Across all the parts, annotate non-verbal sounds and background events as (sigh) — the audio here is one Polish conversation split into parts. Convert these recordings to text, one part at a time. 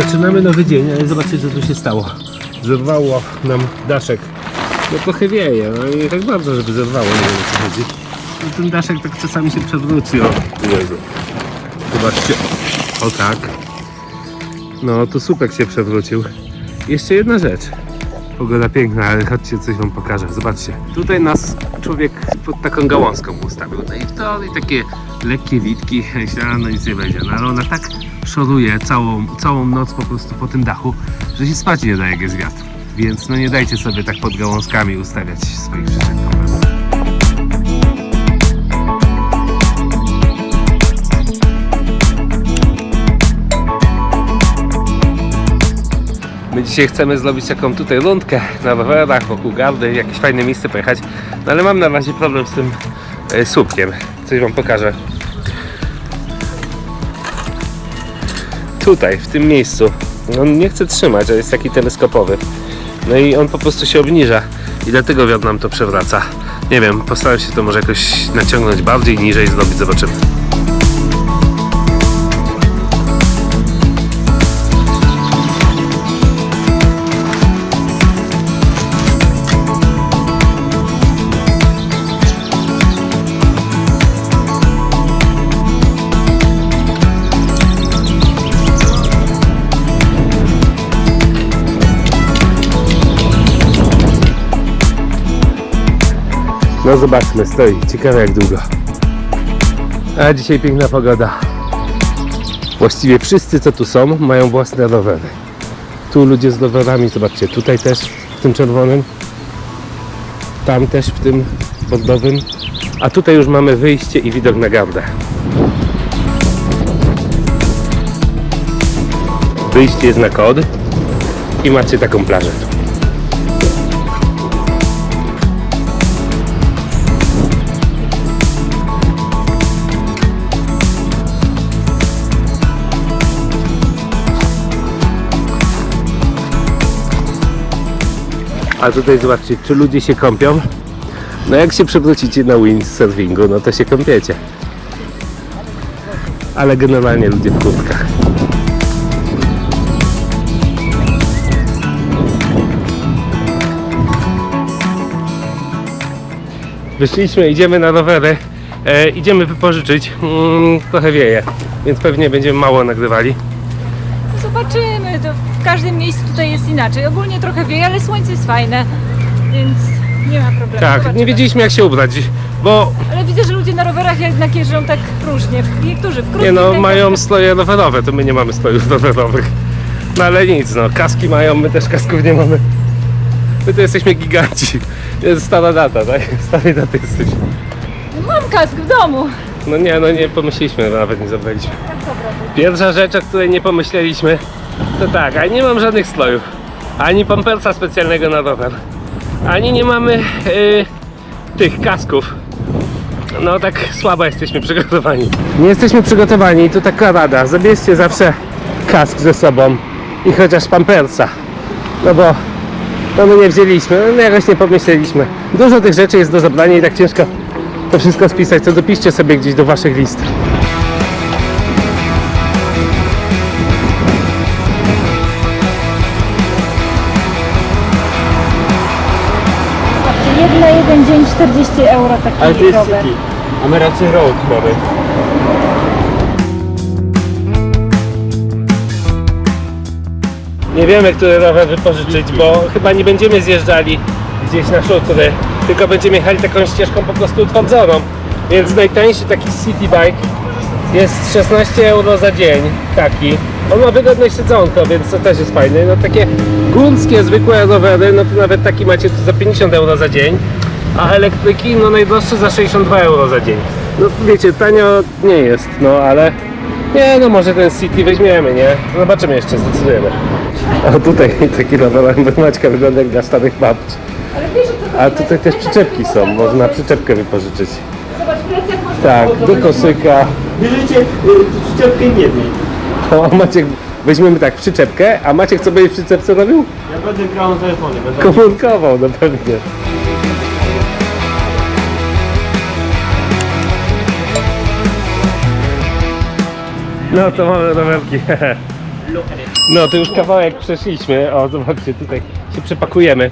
Zaczynamy nowy dzień, ale zobaczcie co tu się stało. Zerwało nam daszek. No trochę wieje, no i tak bardzo, żeby zerwało, nie wiem o co chodzi. I ten daszek tak czasami się przewróci, o Jezu. Zobaczcie, o tak. No, tu słupek się przewrócił. Jeszcze jedna rzecz. Pogoda piękna, ale chodźcie, coś wam pokażę. Zobaczcie. Tutaj nas człowiek pod taką gałązką ustawił. No i w teorii takie lekkie witki, (laughs) myślałem, no nic nie będzie. No ale ona tak szoruje całą, całą noc po prostu po tym dachu, że się spać nie da jak jest wiatr. Więc no nie dajcie sobie tak pod gałązkami ustawiać swoich przyczep. My dzisiaj chcemy zrobić taką tutaj rundkę na rowerach wokół gardy, jakieś fajne miejsce pojechać. No ale mam na razie problem z tym e, słupkiem. Coś wam pokażę. Tutaj, w tym miejscu. On nie chce trzymać, a jest taki teleskopowy. No i on po prostu się obniża i dlatego wiatr nam to przewraca. Nie wiem, postaram się to może jakoś naciągnąć bardziej, niżej zrobić, zobaczymy. No zobaczmy, stoi. Ciekawe jak długo. A dzisiaj piękna pogoda. Właściwie wszyscy co tu są mają własne rowery. Tu ludzie z rowerami, zobaczcie, tutaj też w tym czerwonym. Tam też w tym bordowym. A tutaj już mamy wyjście i widok na gardę. Wyjście jest na kod i macie taką plażę. A tutaj zobaczcie, czy ludzie się kąpią? No jak się przewrócicie na windsurfingu, no to się kąpiecie. Ale generalnie ludzie w kurtkach. Wyszliśmy, idziemy na rowery. E, idziemy wypożyczyć. Mm, trochę wieje, więc pewnie będziemy mało nagrywali. To w każdym miejscu tutaj jest inaczej. Ogólnie trochę wieje, ale słońce jest fajne, więc nie ma problemu. Tak, Zobaczymy. nie wiedzieliśmy jak się ubrać, bo Ale widzę, że ludzie na rowerach jednak jeżdżą tak różnie. Niektórzy w krótkich Nie no, mają stroje rowerowe, to my nie mamy strojów rowerowych. No ale nic, no, kaski mają, my też kasków nie mamy. My to jesteśmy giganci. Jest stara data, tak? (laughs) Starej daty jesteśmy. Mam kask w domu. No nie, no nie pomyśleliśmy, nawet nie zabraliśmy. Pierwsza rzecz, o której nie pomyśleliśmy, to tak, a nie mam żadnych strojów. Ani pampersa specjalnego na rower. Ani nie mamy y, tych kasków. No tak słabo jesteśmy przygotowani. Nie jesteśmy przygotowani to taka rada. Zabierzcie zawsze kask ze sobą i chociaż pampersa. No bo no my nie wzięliśmy, no jakoś nie pomyśleliśmy. Dużo tych rzeczy jest do zabrania i tak ciężko to wszystko spisać, to dopiszcie sobie gdzieś do waszych list. Jedna, jeden dzień 40 euro taki Ale to jest rower. city, a my raczej road mamy. Nie wiemy, który rower wypożyczyć, bo chyba nie będziemy zjeżdżali gdzieś na szutry, tylko będziemy jechali taką ścieżką po prostu utwardzoną. Więc najtańszy taki city bike jest 16 euro za dzień, taki. On ma wygodne siedzonko, więc to też jest fajne. No takie górskie, zwykłe rowery, no to nawet taki macie tu za 50 euro za dzień, a elektryki no najdroższe za 62 euro za dzień. No wiecie, tanio nie jest, no ale nie, no może ten City weźmiemy, nie? Zobaczymy jeszcze, zdecydujemy. A tutaj (laughs) taki rower Maćka wygląda jak dla starych babci. Ale wiesz o co A tutaj też przyczepki są, można przyczepkę wypożyczyć. Zobacz, plecak można Tak, do kosyka. Bierzecie y, przyczepkę nie jednej. O, Maciek, weźmiemy tak przyczepkę, a Maciek co będzie w przyczepce robił? Ja będę grał na telefonie. Będę... Komunikował, no pewnie. No to mamy rowerki. No to już kawałek przeszliśmy. O, zobaczcie, tutaj się przepakujemy.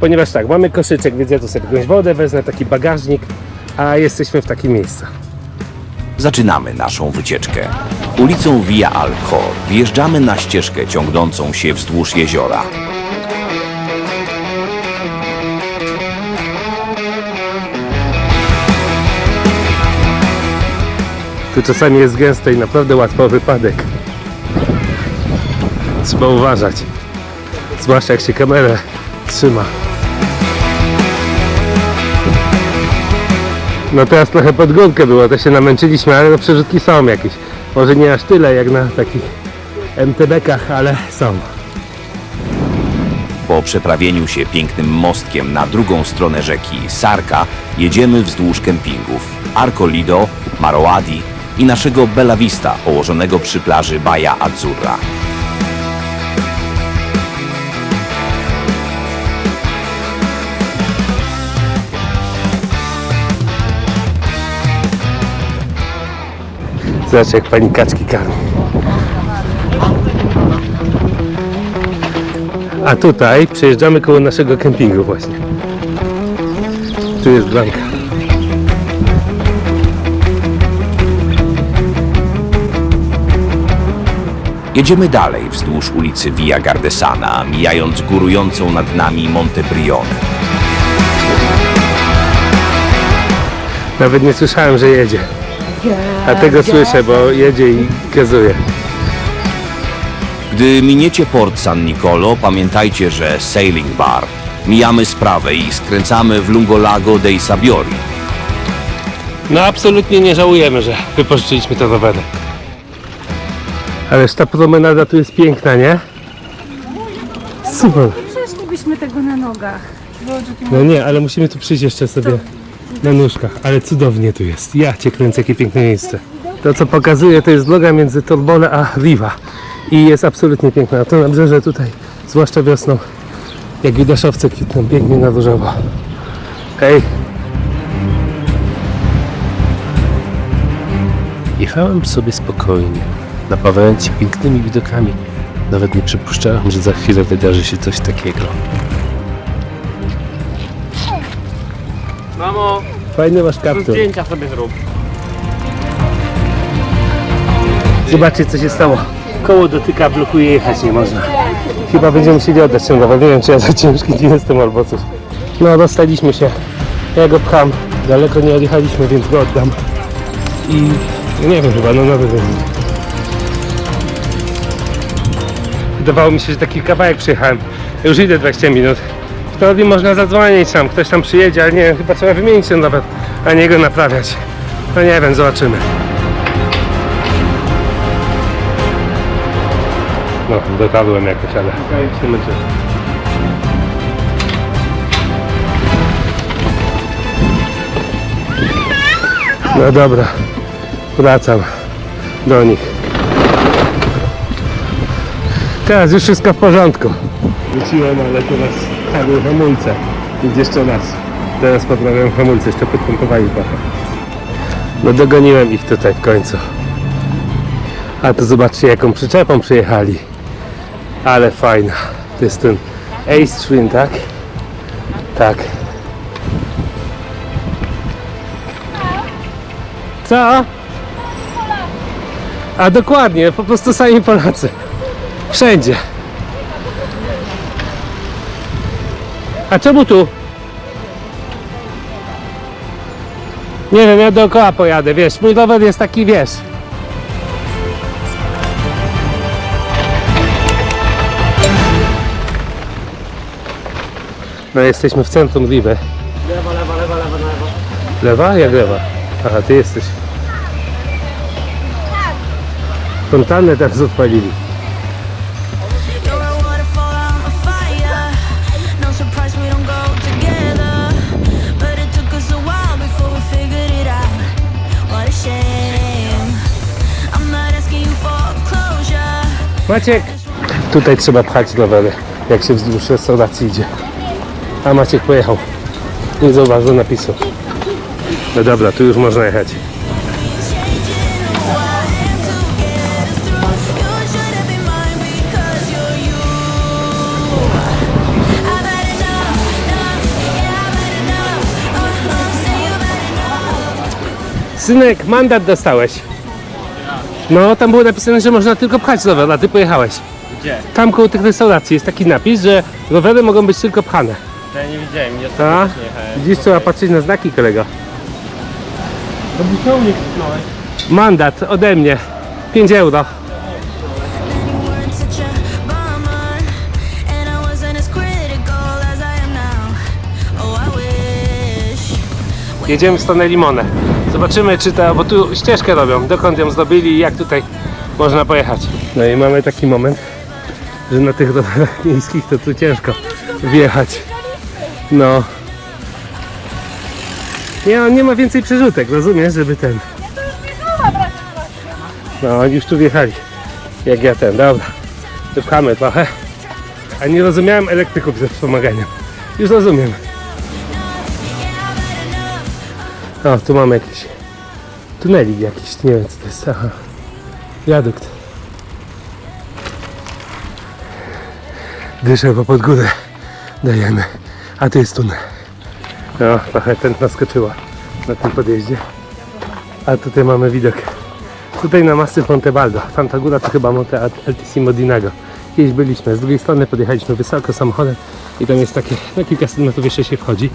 Ponieważ tak, mamy koszyczek, więc ja tu sobie jakąś wodę wezmę, taki bagażnik, a jesteśmy w takim miejscu. Zaczynamy naszą wycieczkę. Ulicą Via Alcor wjeżdżamy na ścieżkę ciągnącą się wzdłuż jeziora. Tu czasami jest gęsto i naprawdę łatwo wypadek. Trzeba uważać. Zwłaszcza jak się kamerę trzyma. No teraz trochę pod górkę było, to się namęczyliśmy, ale no przerzutki są jakieś. Może nie aż tyle jak na takich MTB-kach, ale są. Po przeprawieniu się pięknym mostkiem na drugą stronę rzeki Sarka jedziemy wzdłuż kempingów Arco Lido, Maroadi i naszego Bella Vista położonego przy plaży Baja Azzurra. Zobacz jak pani kaczki karmi. A tutaj przejeżdżamy koło naszego kempingu właśnie. Tu jest Blanka. Jedziemy dalej wzdłuż ulicy Via Gardesana, mijając górującą nad nami Monte Brione. Nawet nie słyszałem, że jedzie. A tego słyszę, bo jedzie i gazuje. Gdy miniecie port San Nicolo, pamiętajcie, że Sailing Bar. Mijamy z prawej i skręcamy w Lungolago dei Sabiori. No absolutnie nie żałujemy, że wypożyczyliśmy to rowerek. Ależ ta promenada tu jest piękna, nie? Super. Przeszlibyśmy tego na nogach. No nie, ale musimy tu przyjść jeszcze sobie na nóżkach. Ale cudownie tu jest. Ja cię kręcę, jakie piękne miejsce. To co pokazuję to jest droga między Torbole a Riva. I jest absolutnie piękna. A to nabrzeże tutaj, zwłaszcza wiosną, jak widaszowce kwitną pięknie na różowo. Hej! Jechałem sobie spokojnie, napawając się pięknymi widokami. Nawet nie przypuszczałem, że za chwilę wydarzy się coś takiego. Mamo, Fajny masz tu kaptur. zdjęcia sobie zrób. Zobaczcie co się stało. Koło dotyka, blokuje, jechać nie można. Chyba będziemy musieli oddać ten rower. Nie wiem czy ja za ciężki nie jestem albo coś. No rozstaliśmy się. Ja go pcham. Daleko nie odjechaliśmy, więc go oddam. I nie wiem chyba, no nowy będzie. Wydawało mi się, że taki kawałek przyjechałem. Już idę 20 minut. W teorii można zadzwonić tam, ktoś tam przyjedzie, ale nie wiem, chyba trzeba wymienić ten rower, a nie go naprawiać. No nie wiem, zobaczymy. No, dotarłem jakoś, ale się męczę. No dobra, wracam do nich. Teraz już wszystko w porządku. Wróciłem, ale teraz padły hamulce. Więc jeszcze raz. Teraz poprawiam hamulce, jeszcze podpompowali trochę. No dogoniłem ich tutaj w końcu. A to zobaczcie jaką przyczepą przyjechali. Ale fajna. To jest ten Ace Twin, tak? Tak. Co? A dokładnie, po prostu sami Polacy. Wszędzie. A czemu tu? Nie wiem, ja dookoła pojadę, wiesz, mój rower jest taki, wiesz. No jesteśmy w centrum Riwy. Lewa, lewa, lewa, lewa, lewa. Lewa? Jak lewa? Aha, ty jesteś. Fontannę teraz odpalili. Maciek! Tutaj trzeba pchać rowery, jak się wzdłuż restauracji idzie. A Maciek pojechał. Nie zauważył napisu. No dobra, tu już można jechać. Synek, mandat dostałeś. No, tam było napisane, że można tylko pchać rower, a ty pojechałeś. Gdzie? Tam koło tych restauracji jest taki napis, że rowery mogą być tylko pchane. To ja nie widziałem, nie A? jechałem. Widzisz, trzeba patrzeć na znaki, kolego. To butelnie kliknąłeś. Mandat ode mnie. 5 euro. Then you weren't such a bummer, and I wasn't as critical as I am now. Oh, I wish. Jedziemy w stronę Limonę. Zobaczymy, czy ta, bo tu ścieżkę robią, dokąd ją zdobyli i jak tutaj można pojechać. No i mamy taki moment, że na tych rowerach (laughs) miejskich to tu ciężko wjechać. No. Nie, on nie ma więcej przerzutek, rozumiesz, żeby ten... No, oni już tu wjechali. Jak ja ten, dobra. Wypchamy trochę. A nie rozumiałem elektryków ze wspomaganiem. Już rozumiem. O, tu mamy jakiś tunelik jakiś, nie wiem co to jest. Aha. Wiadukt. Dyszę po pod górę. Dajemy. A tu jest tunel. No, trochę ten naskoczyła na tym podjeździe. A tutaj mamy widok. Tutaj na masy Montebaldo. Tamta góra to chyba Monte Altissimo Dinago. Kiedyś byliśmy. Z drugiej strony podjechaliśmy wysoko samochodem i tam jest takie, na kilkaset metrów jeszcze się wchodzi.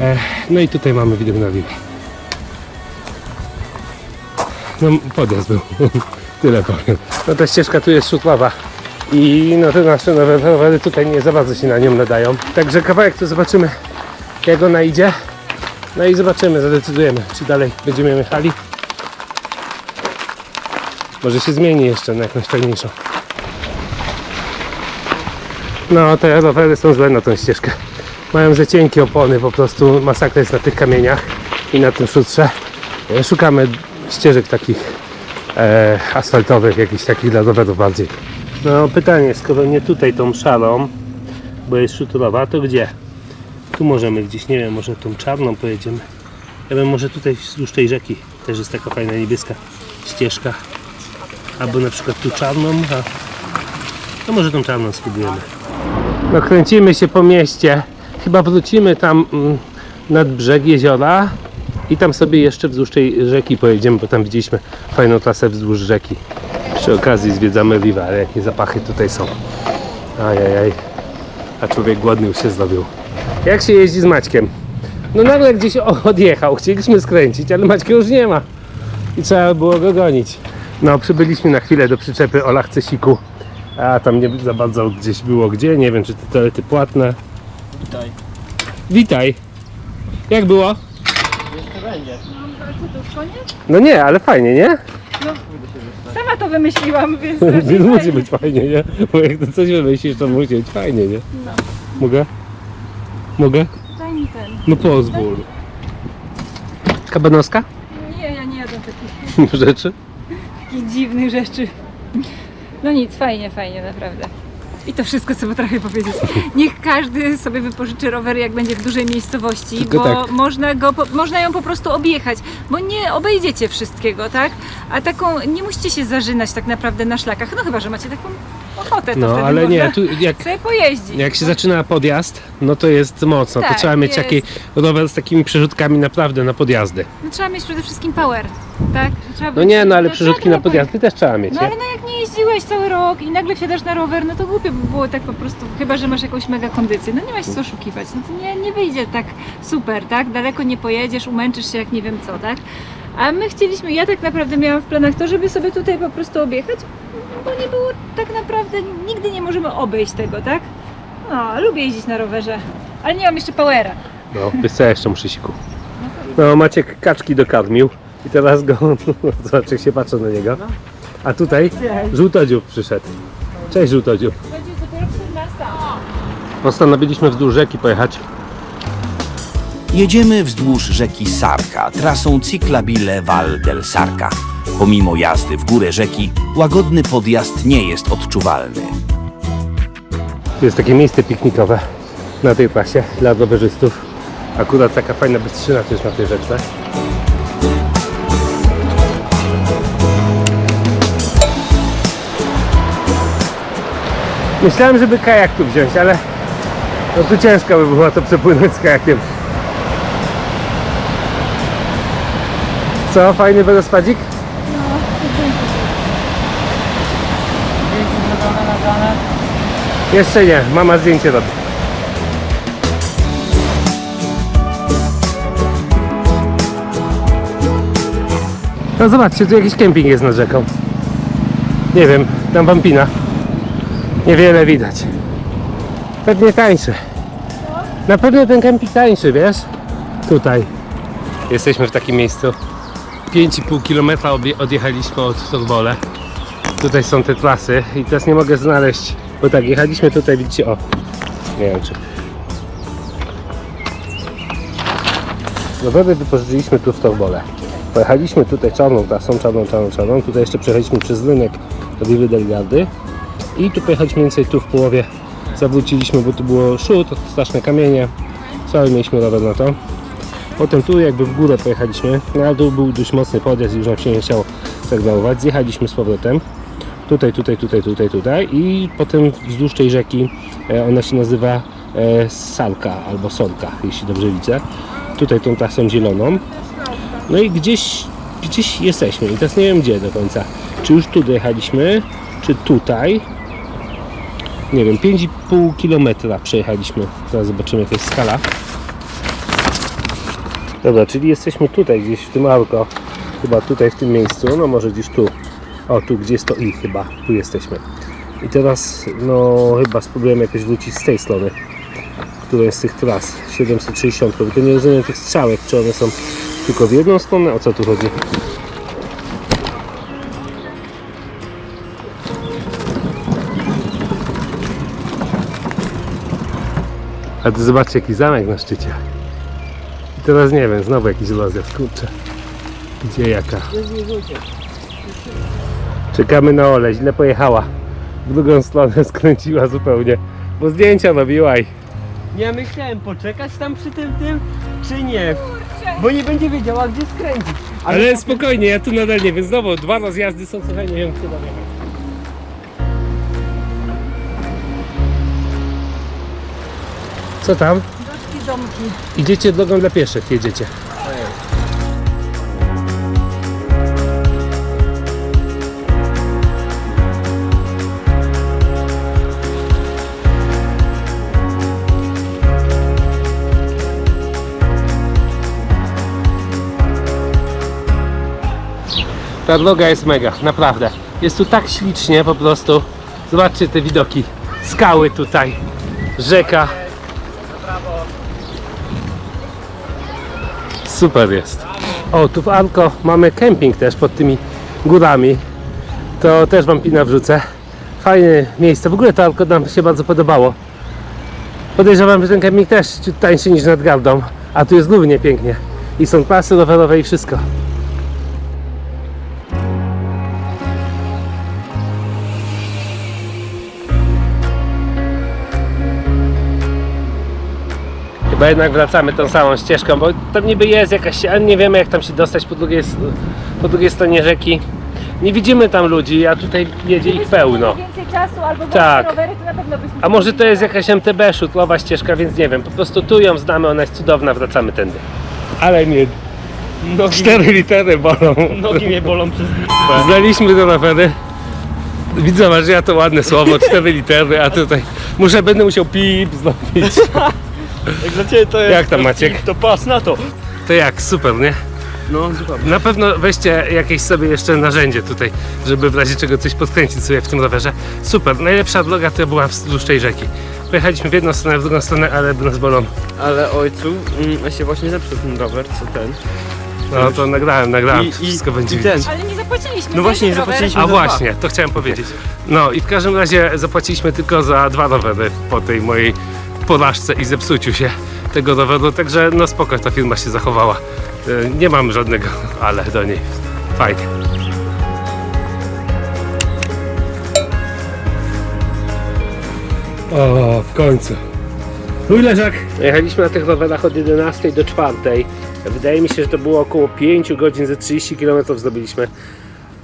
E, no i tutaj mamy widok na Liwę. No podjazd był. (laughs) Tyle powiem. No ta ścieżka tu jest szutława. I no te nasze nowe rowery tutaj nie za bardzo się na nią nadają. Także kawałek tu zobaczymy jak ona idzie. No i zobaczymy, zadecydujemy czy dalej będziemy jechali. Może się zmieni jeszcze na jakąś fajniejszą. No te rowery są złe na tą ścieżkę. Mają za cienkie opony, po prostu masakra jest na tych kamieniach i na tym szutrze. E, Szukamy ścieżek takich e, asfaltowych, jakichś takich dla rowerów bardziej. No pytanie, skoro nie tutaj tą szarą, bo jest szutrowa, to gdzie? Tu możemy gdzieś, nie wiem, może tą czarną pojedziemy. Ja bym może tutaj wzdłuż tej rzeki też jest taka fajna niebieska ścieżka. Albo na przykład tu czarną, a no może tą czarną spróbujemy. No kręcimy się po mieście. Chyba wrócimy tam mm, nad brzeg jeziora i tam sobie jeszcze wzdłuż tej rzeki pojedziemy, bo tam widzieliśmy fajną trasę wzdłuż rzeki. Przy okazji zwiedzamy Riva, ale jakie zapachy tutaj są. Ajajaj. A człowiek głodny już się zrobił. Jak się jeździ z Maćkiem? No nagle gdzieś odjechał, chcieliśmy skręcić, ale Maćka już nie ma. I trzeba było go gonić. No, przybyliśmy na chwilę do przyczepy o Lachcesiku. A tam nie za bardzo gdzieś było gdzie, nie wiem czy te toalety płatne. Witaj. Witaj. Jak było? Jeszcze będzie. No nie, ale fajnie, nie? Sama to wymyśliłam, więc... (laughs) Więc musi być fajnie, nie? Bo jak to coś wymyślisz, to musi być fajnie, nie? Mogę? Mogę? Daj mi ten. No pozwól. Kabanowska? Nie, ja nie jadam takich, (laughs) Rzeczy? takich dziwnych rzeczy. No nic, fajnie, fajnie, naprawdę. I to wszystko, co potrafię powiedzieć. Niech każdy sobie wypożyczy rower, jak będzie w dużej miejscowości, Tylko bo tak. można, go, po, można ją po prostu objechać, bo nie obejdziecie wszystkiego, tak? A taką, nie musicie się zażynać tak naprawdę na szlakach, no chyba, że macie taką ochotę, to No wtedy ale można nie, tu jak, sobie pojeździć. jak się zaczyna podjazd, no to jest mocno. to Tak, trzeba mieć jest. taki rower z takimi przerzutkami naprawdę na podjazdy. No, trzeba mieć przede wszystkim power, tak? Trzeba No być- nie, no ale trzeba przerzutki na podjazdy też trzeba mieć, No nie? ale no jak nie jeździłeś cały rok i nagle wsiadasz na rower, no to głupio by było tak po prostu, chyba że masz jakąś mega kondycję, no nie masz co oszukiwać, no to nie, nie wyjdzie tak super, tak? Daleko nie pojedziesz, umęczysz się jak nie wiem co, tak? A my chcieliśmy, ja tak naprawdę miałam w planach to, żeby sobie tutaj po prostu objechać, bo nie było tak naprawdę, nigdy nie możemy obejść tego, tak? No, lubię jeździć na rowerze, ale nie mam jeszcze powera. No, wiesz co, ja jeszcze muszę siku. No, Maciek kaczki dokarmił i teraz go, (laughs) zobacz jak się patrzę na niego. A tutaj żółtodziób przyszedł. Cześć żółtodziób. Będzie dopiero 14. Postanowiliśmy wzdłuż rzeki pojechać. Jedziemy wzdłuż rzeki Sarka, trasą Ciclabile Val del Sarca. Pomimo jazdy w górę rzeki, łagodny podjazd nie jest odczuwalny. Jest takie miejsce piknikowe na tej trasie dla rowerzystów. Akurat taka fajna bystrzyna też na tej rzece. Myślałem, żeby kajak tu wziąć, ale no tu ciężko by było to przepłynąć z kajakiem. Co, fajny wodospadzik? Jeszcze nie, mama zdjęcie robi. No zobaczcie, tu jakiś kemping jest nad rzeką. Nie wiem, tam wampina. Niewiele widać. Pewnie tańszy. Na pewno ten kemping tańszy, wiesz? Tutaj. Jesteśmy w takim miejscu. 5,5 km odjechaliśmy od Torbole. Tutaj są te trasy i teraz nie mogę znaleźć, bo tak, jechaliśmy tutaj, widzicie, o, nie wiem czy... Rowery wypożyczyliśmy tu w Torbole. Pojechaliśmy tutaj czarną trasą, czarną, czarną, czarną. Tutaj jeszcze przejechaliśmy przez rynek do Riwy del Gardy. I tu pojechaliśmy więcej tu w połowie. Zawróciliśmy, bo tu było szut, straszne kamienie. Cały mieliśmy rower na to. Potem tu jakby w górę pojechaliśmy, no ale tu był dość mocny podjazd już nam się nie chciało stagnować. Zjechaliśmy z powrotem. Tutaj, tutaj, tutaj, tutaj, tutaj i potem wzdłuż tej rzeki, e, ona się nazywa e, Salka albo Sorka, jeśli dobrze widzę. Tutaj tą trasą zieloną. No i gdzieś, gdzieś jesteśmy i teraz nie wiem gdzie do końca. Czy już tu dojechaliśmy, czy tutaj. Nie wiem, 5,5 km przejechaliśmy. Zaraz zobaczymy jaka jest skala. Dobra, czyli jesteśmy tutaj gdzieś w tym arko. Chyba tutaj w tym miejscu, no może gdzieś tu. O, tu gdzie jest to i chyba, tu jesteśmy. I teraz, no chyba spróbujemy jakoś wrócić z tej strony, która jest z tych tras 760, tylko nie rozumiem tych strzałek, czy one są tylko w jedną stronę, o co tu chodzi? A tu zobaczcie jaki zamek na szczycie. I teraz nie wiem, znowu jakiś rozjazd, kurczę. Gdzie jaka? Czekamy na Ole, źle pojechała. W drugą stronę (laughs) skręciła zupełnie. Bo zdjęcia robiła i... Ja myślałem poczekać tam przy tym tym, czy nie. Bo nie będzie wiedziała gdzie skręcić. Ale spokojnie, ja tu nadal nie wiem. Znowu dwa rozjazdy są, słuchaj, nie wiem, czy dojechać. Co tam? Doczki, domki. Idziecie drogą dla pieszych, jedziecie. Ta droga jest mega, naprawdę. Jest tu tak ślicznie po prostu. Zobaczcie te widoki. Skały tutaj, rzeka. Super jest. O, tu w Anko mamy kemping też pod tymi górami. To też wam pina wrzucę. Fajne miejsce. W ogóle to Anko nam się bardzo podobało. Podejrzewam, że ten kemping też ciut tańszy niż nad Gardą. A tu jest równie pięknie. I są pasy rowerowe i wszystko. Chyba jednak wracamy tą samą ścieżką, bo tam niby jest jakaś, ale nie wiemy jak tam się dostać po drugiej, po drugiej stronie rzeki. Nie widzimy tam ludzi, a tutaj jedzie ich pełno. więcej czasu albo Tak. tak. rowery, to na pewno byśmy A może to jest jakaś MTB szutlowa ścieżka, więc nie wiem. Po prostu tu ją znamy, ona jest cudowna, wracamy tędy. Ale nie. Nogi, Cztery litery bolą. nogi mnie bolą przez Znaliśmy te rowery. Widzę, że ja to ładne słowo, cztery litery, a tutaj muszę, będę musiał pip zrobić. (laughs) Jak dla ciebie to jest... Jak tam, Maciek? To pas na to. To jak, super, nie? No, zupełnie. Na pewno weźcie jakieś sobie jeszcze narzędzie tutaj, żeby w razie czego coś podkręcić sobie w tym rowerze. Super, najlepsza droga to była wzdłuż tej rzeki. Pojechaliśmy w jedną stronę, w drugą stronę, ale nas bolą. Ale ojcu, mm, się właśnie zepsuł ten rower, co ten. No to nagrałem, nagrałem, I- to i- wszystko będzie i ten. widać. Ale nie zapłaciliśmy. No za właśnie, ten rower. zapłaciliśmy. A dwa. właśnie, to chciałem powiedzieć. No i w każdym razie zapłaciliśmy tylko za dwa rowery po tej mojej porażce i zepsuciu się tego roweru, także no spoko ta firma się zachowała. E, Nie mam żadnego ale do niej. Fajnie. O, w końcu. Mój leżak. Jechaliśmy na tych rowerach od 11 do 4. Wydaje mi się, że to było około 5 godzin, ze 30 km zrobiliśmy.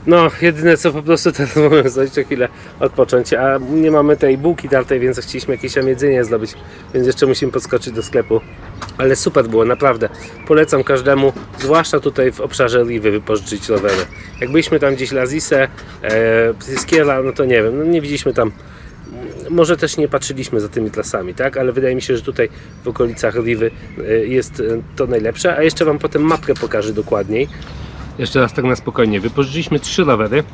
No, jedyne co po prostu teraz (laughs) możemy zrobić to chwilę odpocząć, a nie mamy tej bułki tartej, więc chcieliśmy jakieś tam jedzenie zdobyć, więc jeszcze musimy podskoczyć do sklepu. Ale super było, naprawdę. Polecam każdemu, zwłaszcza tutaj w obszarze Liwy wypożyczyć rowery. Jak byliśmy tam gdzieś Lazisę, e, no to nie wiem, no nie widzieliśmy tam może też nie patrzyliśmy za tymi trasami, tak? Ale wydaje mi się, że tutaj w okolicach Liwy e, jest e, to najlepsze. A jeszcze Wam potem mapkę pokażę dokładniej. Jeszcze raz tak na spokojnie. Wypożyczyliśmy trzy rowery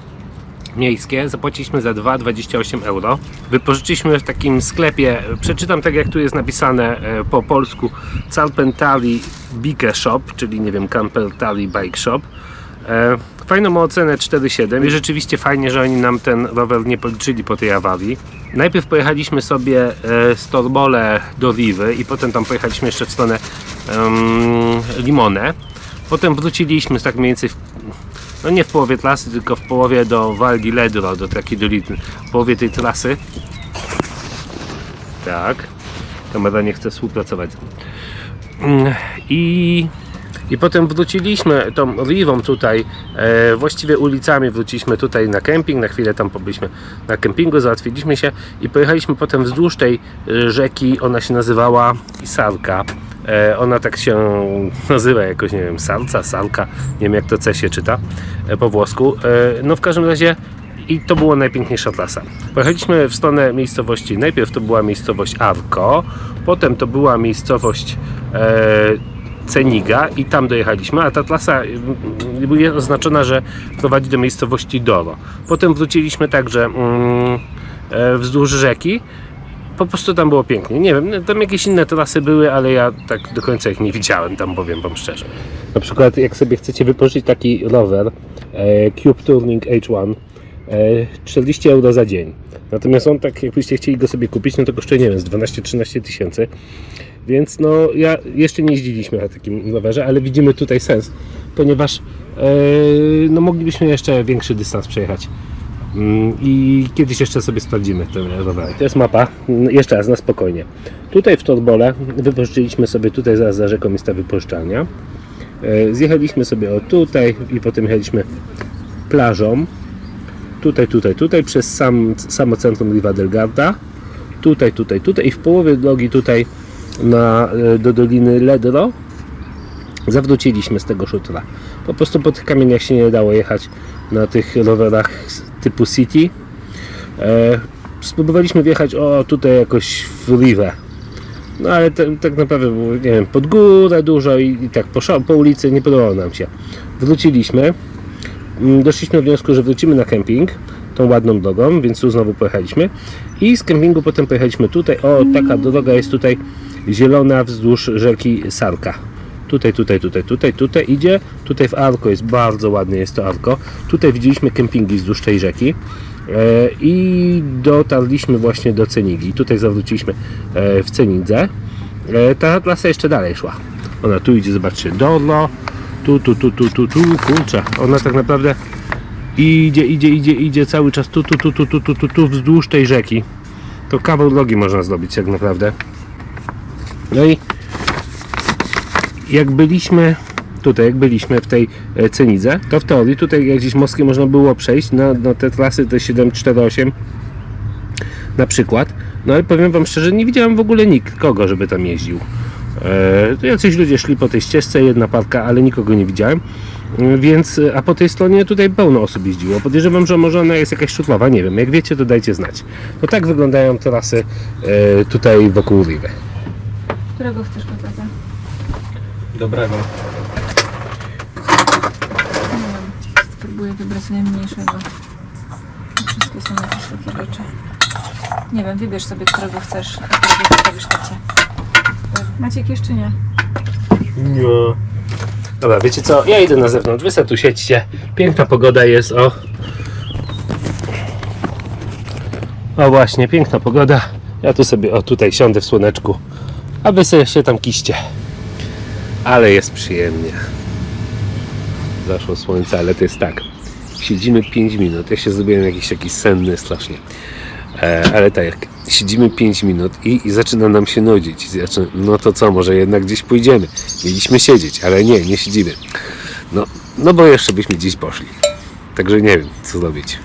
miejskie, zapłaciliśmy za 2,28 euro. Wypożyczyliśmy w takim sklepie, przeczytam tak jak tu jest napisane e, po polsku, Calpentali Bike Shop, czyli nie wiem, Calpentali Bike Shop. E, Fajną ocenę 4,7 i rzeczywiście fajnie, że oni nam ten rower nie policzyli po tej awarii. Najpierw pojechaliśmy sobie e, z Torbole do Riwy i potem tam pojechaliśmy jeszcze w stronę Limonę. Potem wróciliśmy tak mniej więcej w, no nie w połowie trasy, tylko w połowie do Val di Ledro, do takiej w połowie tej trasy. Tak. Kamera nie chce współpracować. Mm, I, I potem wróciliśmy tą Rivą tutaj, e, właściwie ulicami wróciliśmy tutaj na kemping, na chwilę tam pobyliśmy na kempingu, załatwiliśmy się i pojechaliśmy potem wzdłuż tej e, rzeki, ona się nazywała Isarka. E, ona tak się nazywa jakoś, nie wiem, Salca, Salka, nie wiem jak to C się czyta e, po włosku. E, no w każdym razie i to była najpiękniejsza trasa. Pojechaliśmy w stronę miejscowości, najpierw to była miejscowość Arco, potem to była miejscowość Ceniga i tam dojechaliśmy, a ta trasa jest oznaczona, że prowadzi do miejscowości Doro. Potem wróciliśmy także mm, wzdłuż rzeki, po prostu tam było pięknie. Nie wiem, tam jakieś inne trasy były, ale ja tak do końca ich nie widziałem, tam powiem Wam szczerze. Na przykład jak sobie chcecie wypożyczyć taki rower e, Cube Turning H1 e, 40 euro za dzień. Natomiast on tak jakbyście chcieli go sobie kupić, no to kosztuje nie wiem, z 12-13 tysięcy. Więc no ja jeszcze nie jeździliśmy na takim rowerze, ale widzimy tutaj sens, ponieważ e, no moglibyśmy jeszcze większy dystans przejechać. Mm, I kiedyś jeszcze sobie sprawdzimy ten rower. To jest mapa, mm, jeszcze raz na spokojnie. Tutaj w Torbole wypożyczyliśmy sobie, tutaj zaraz za rzeką jest ta wypożyczalnia. E, Zjechaliśmy sobie o tutaj i potem jechaliśmy plażą. Tutaj, tutaj, tutaj przez sam, samo centrum Riva del Garda. Tutaj, tutaj, tutaj i w połowie drogi tutaj na, e, do Doliny Ledro zawróciliśmy z tego szutra. Po prostu po tych kamieniach się nie dało jechać na tych rowerach typu City. E, spróbowaliśmy wjechać o tutaj jakoś w Rivę. No ale te, tak naprawdę nie wiem, pod górę dużo i, i tak po, po ulicy nie podobało nam się. Wróciliśmy. Mm, Doszliśmy do wniosku, że wrócimy na kemping tą ładną drogą, więc tu znowu pojechaliśmy. I z kempingu potem pojechaliśmy tutaj. O, taka droga jest tutaj zielona wzdłuż rzeki Sarka. Tutaj, tutaj, tutaj, tutaj, tutaj idzie. Tutaj w Arko jest bardzo ładne jest to Arko. Tutaj widzieliśmy kempingi wzdłuż tej rzeki. E, I dotarliśmy właśnie do Cenigi. Tutaj zawróciliśmy e, w Cenidze. E, Ta trasa jeszcze dalej szła. Ona tu idzie, zobaczcie, Dorlo. Tu, tu, tu, tu, tu, tu, kurczę. Ona tak naprawdę idzie, idzie, idzie, idzie cały czas tu, tu, tu, tu, tu, tu, tu, tu wzdłuż tej rzeki. To kawał drogi można zrobić tak naprawdę. No i jak byliśmy tutaj, jak byliśmy w tej e, Cenidze, to w teorii tutaj jak gdzieś mostkiem można było przejść na, na te trasy te 748 na przykład. No ale powiem Wam szczerze, nie widziałem w ogóle nikogo, żeby tam jeździł. E, to jacyś ludzie szli po tej ścieżce, jedna parka, ale nikogo nie widziałem. E, Więc, a po tej stronie tutaj pełno osób jeździło. Podejrzewam, że może ona jest jakaś szutlowa, nie wiem. Jak wiecie, to dajcie znać. To tak wyglądają trasy tutaj wokół Riwy. Którego chcesz koteta? Dobrego. Nie wiem. Spróbuję wybrać najmniejszego. Wszystkie są jakieś takie rzeczy. Nie wiem, wybierz sobie, którego chcesz, a którego zostawisz tacie. Maciek jeszcze nie. Nie. Dobra, wiecie co? Ja idę na zewnątrz, wy tu siedźcie. Piękna pogoda jest, o. O właśnie, piękna pogoda. Ja tu sobie, o tutaj siądę w słoneczku. A wy sobie się tam kiście. Ale jest przyjemnie. Zaszło słońce, ale to jest tak. Siedzimy 5 minut. Ja się zrobiłem jakiś taki senny strasznie. E, ale tak, jak siedzimy 5 minut i, i zaczyna nam się nudzić. Zaczyna, no to co, może jednak gdzieś pójdziemy. Mieliśmy siedzieć, ale nie, nie siedzimy. No, no bo jeszcze byśmy gdzieś poszli. Także nie wiem, co zrobić.